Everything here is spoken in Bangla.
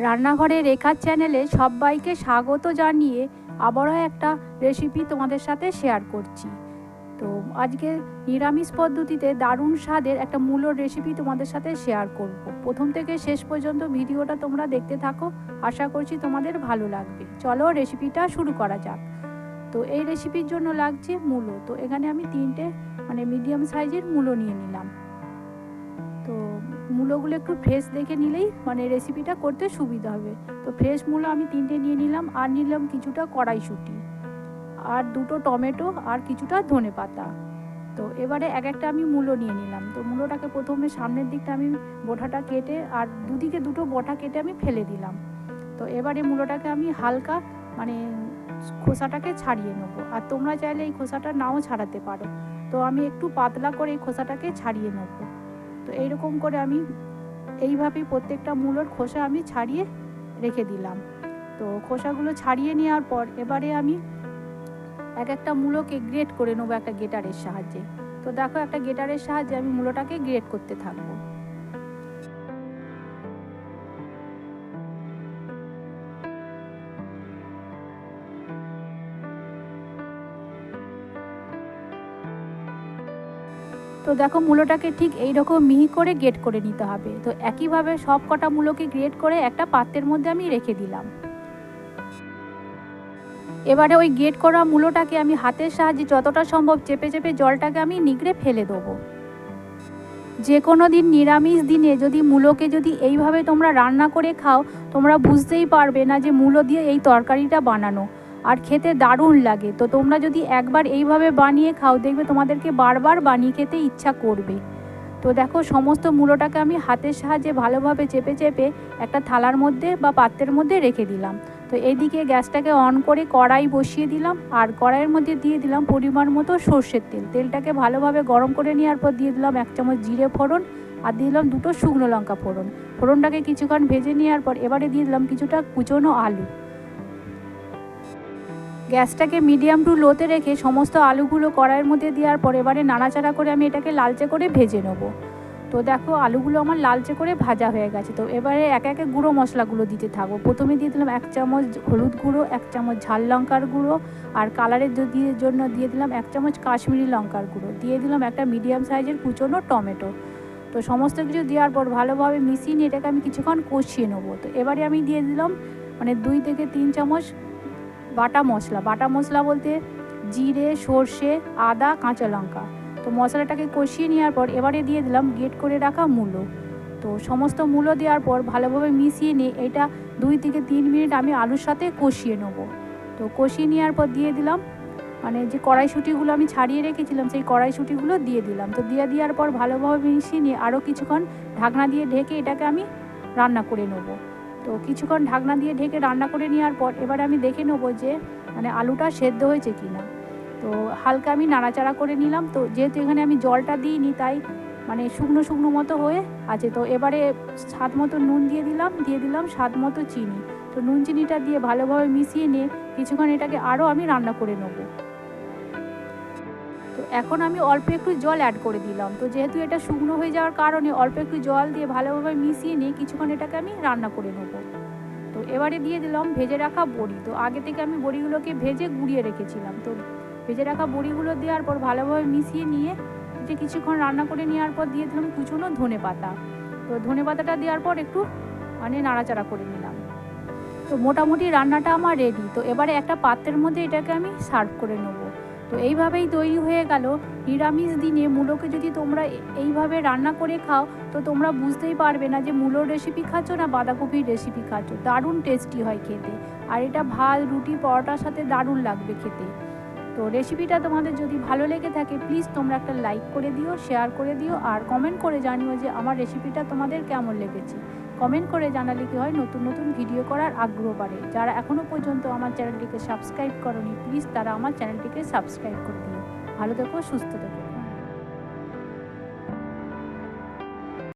রান্নাঘরে রেখার চ্যানেলে সবাইকে স্বাগত জানিয়ে আবারও একটা রেসিপি তোমাদের সাথে শেয়ার করছি। তো আজকে নিরামিষ পদ্ধতিতে দারুণ স্বাদের একটা মূলোর রেসিপি তোমাদের সাথে শেয়ার করব। প্রথম থেকে শেষ পর্যন্ত ভিডিওটা তোমরা দেখতে থাকো, আশা করছি তোমাদের ভালো লাগবে। চলো রেসিপিটা শুরু করা যাক। তো এই রেসিপির জন্য লাগছে মূলো। তো এখানে আমি তিনটে মানে মিডিয়াম সাইজের মূলো নিয়ে নিলাম। তো মূলোগুলো একটু ফ্রেশ দেখে নিলেই মানে রেসিপিটা করতে সুবিধা হবে। তো ফ্রেশ মূলো আমি তিনটে নিয়ে নিলাম, আর নিলাম কিছুটা কড়াইশুঁটি, আর দুটো টমেটো, আর কিছুটা ধনে পাতা তো এবারে এক একটা আমি মূলো নিয়ে নিলাম। তো মূলোটাকে প্রথমে সামনের দিকটা আমি বোঠাটা কেটে, আর দুদিকে দুটো বোটা কেটে আমি ফেলে দিলাম। তো এবারে মূলোটাকে আমি হালকা মানে খোসাটাকে ছাড়িয়ে নেব। আর তোমরা চাইলে এই খোসাটা নাও ছাড়াতে পারো। তো আমি একটু পাতলা করে এই খোসাটাকে ছাড়িয়ে নেব। তো এইরকম করে আমি এইভাবেই প্রত্যেকটা মূলোর খোসা আমি ছাড়িয়ে রেখে দিলাম। তো খোসাগুলো ছাড়িয়ে নেওয়ার পর এবারে আমি এক একটা মূলোকে গ্রেট করে নেব একটা গেটারের সাহায্যে। তো দেখো একটা গেটারের সাহায্যে আমি মূলোটাকে গ্রেট করতে থাকব। তো দেখো মূলোটাকে ঠিক এই রকম মিহি করে গ্রেট করে নিতে হবে। তো একইভাবে সব কটা মূলোকে গ্রেট করে একটা পাত্রের মধ্যে আমি রেখে দিলাম। এবারে ওই গেট করা মূলোটাকে আমি হাতের সাহায্যে যতটা সম্ভব চেপে চেপে জলটাকে আমি নিগড়ে ফেলে দেবো। যে কোনো দিন নিরামিষ দিনে যদি মূলোকে যদি এইভাবে তোমরা রান্না করে খাও, তোমরা বুঝতেই পারবে না যে মূলো দিয়ে এই তরকারিটা বানানো। আর খেতে দারুণ লাগে। তো তোমরা যদি একবার এইভাবে বানিয়ে খাও, দেখবে তোমাদেরকে বারবার বানিয়ে খেতে ইচ্ছা করবে। তো দেখো, সমস্ত মূলোটাকে আমি হাতের সাহায্যে ভালোভাবে চেপে চেপে একটা থালার মধ্যে বা পাত্রের মধ্যে রেখে দিলাম। তো এদিকে গ্যাসটাকে অন করে কড়াই বসিয়ে দিলাম। আর কড়াইয়ের মধ্যে দিয়ে দিলাম পরিমাণ মতো সর্ষের তেল। তেলটাকে ভালোভাবে গরম করে নেওয়ার পর দিয়ে দিলাম এক চামচ জিরে ফোড়ন আর দিয়ে দিলাম দুটো শুকনো লঙ্কা ফোড়ন। ফোড়নটাকে কিছুক্ষণ ভেজে নেওয়ার পর এবারে দিয়ে দিলাম কিছুটা কুচনো আলু। গ্যাসটাকে মিডিয়াম টু লোতে রেখে সমস্ত আলুগুলো কড়াইয়ের মধ্যে দেওয়ার পর এবারে নাড়াচাড়া করে আমি এটাকে লালচে করে ভেজে নেব। তো দেখো, আলুগুলো আমার লালচে করে ভাজা হয়ে গেছে। তো এবারে এক একে গুঁড়ো মশলাগুলো দিতে থাকব। প্রথমে দিয়ে দিলাম এক চামচ হলুদ গুঁড়ো, এক চামচ ঝাল লঙ্কার গুঁড়ো আর কালারের জন্য দিয়ে দিলাম এক চামচ কাশ্মীরি লঙ্কার গুঁড়ো। দিয়ে দিলাম একটা মিডিয়াম সাইজের কুচনো টমেটো। তো সমস্ত কিছু দেওয়ার পর ভালোভাবে মিশিয়ে নিয়ে এটাকে আমি কিছুক্ষণ কষিয়ে নেব। তো এবারে আমি দিয়ে দিলাম মানে দুই থেকে তিন চামচ বাটা মশলা। বাটা মশলা বলতে জিরে, সর্ষে, আদা, কাঁচা লঙ্কা। তো মশলাটাকে কষিয়ে নেওয়ার পর এবারে দিয়ে দিলাম গেট করে রাখা মূলো। তো সমস্ত মূলো দেওয়ার পর ভালোভাবে মিশিয়ে নিয়ে এটা দুই থেকে তিন মিনিট আমি আলুর সাথে কষিয়ে নেব। তো কষিয়ে নেওয়ার পর দিয়ে দিলাম মানে যে কড়াইশুঁটিগুলো আমি ছাড়িয়ে রেখেছিলাম, সেই কড়াইশুঁটিগুলো দিয়ে দিলাম। তো দিয়ে দেওয়ার পর ভালোভাবে মিশিয়ে নিয়ে আরও কিছুক্ষণ ঢাকনা দিয়ে ঢেকে এটাকে আমি রান্না করে নেব। তো কিছুক্ষণ ঢাকনা দিয়ে ঢেকে রান্না করে নেওয়ার পর এবার আমি দেখে নেব যে মানে আলুটা সেদ্ধ হয়েছে কি না। তো হালকা আমি নাড়াচাড়া করে নিলাম। তো যেহেতু এখানে আমি জলটা দিইনি, তাই মানে শুকনো শুকনো মতো হয়ে আছে। তো এবারে স্বাদ মতো নুন দিয়ে দিলাম দিয়ে দিলাম স্বাদ মতো চিনি। তো নুন চিনিটা দিয়ে ভালোভাবে মিশিয়ে নিয়ে কিছুক্ষণ এটাকে আরও আমি রান্না করে নেব। তো এখন আমি অল্প একটু জল অ্যাড করে দিলাম। তো যেহেতু এটা শুকনো হয়ে যাওয়ার কারণে অল্প একটু জল দিয়ে ভালোভাবে মিশিয়ে নিয়ে কিছুক্ষণ এটাকে আমি রান্না করে নেব। তো এবারে দিয়ে দিলাম ভেজে রাখা বড়ি। তো আগে থেকে আমি বড়িগুলোকে ভেজে গুঁড়িয়ে রেখেছিলাম। তো ভেজে রাখা বড়িগুলো দেওয়ার পর ভালোভাবে মিশিয়ে নিয়ে যে কিছুক্ষণ রান্না করে নেওয়ার পর দিয়ে দিলাম কুচনো ধনে পাতা। তো ধনে পাতাটা দেওয়ার পর একটু মানে নাড়াচাড়া করে নিলাম। তো মোটামুটি রান্নাটা আমার রেডি তো এবারে একটা পাত্রের মধ্যে এটাকে আমি সার্ভ করে নেব। তো এইভাবেই তৈরি হয়ে গেল। নিরামিষ দিনে মূলোকে যদি তোমরা এইভাবে রান্না করে খাও, তো তোমরা বুঝতেই পারবে না যে মূলোর রেসিপি খাচ্ছ না বাঁধাকপির রেসিপি খাচ্ছ। দারুণ টেস্টি হয় খেতে। আর এটা ভাত, রুটি, পরোটার সাথে দারুণ লাগবে খেতে। তো রেসিপিটা তোমাদের যদি ভালো লেগে থাকে প্লিজ তোমরা একটা লাইক করে দিও শেয়ার করে দিও, আর কমেন্ট করে জানিও যে আমার রেসিপিটা তোমাদের কেমন লেগেছে। কমেন্ট করে জানালে কি হয়, নতুন নতুন ভিডিও করার আগ্রহ বাড়ে। যারা এখনও পর্যন্ত আমার চ্যানেলটিকে সাবস্ক্রাইব করনি, প্লিজ তারা আমার চ্যানেলটিকে সাবস্ক্রাইব করে দিও। ভালো থেকো, সুস্থ থেকো।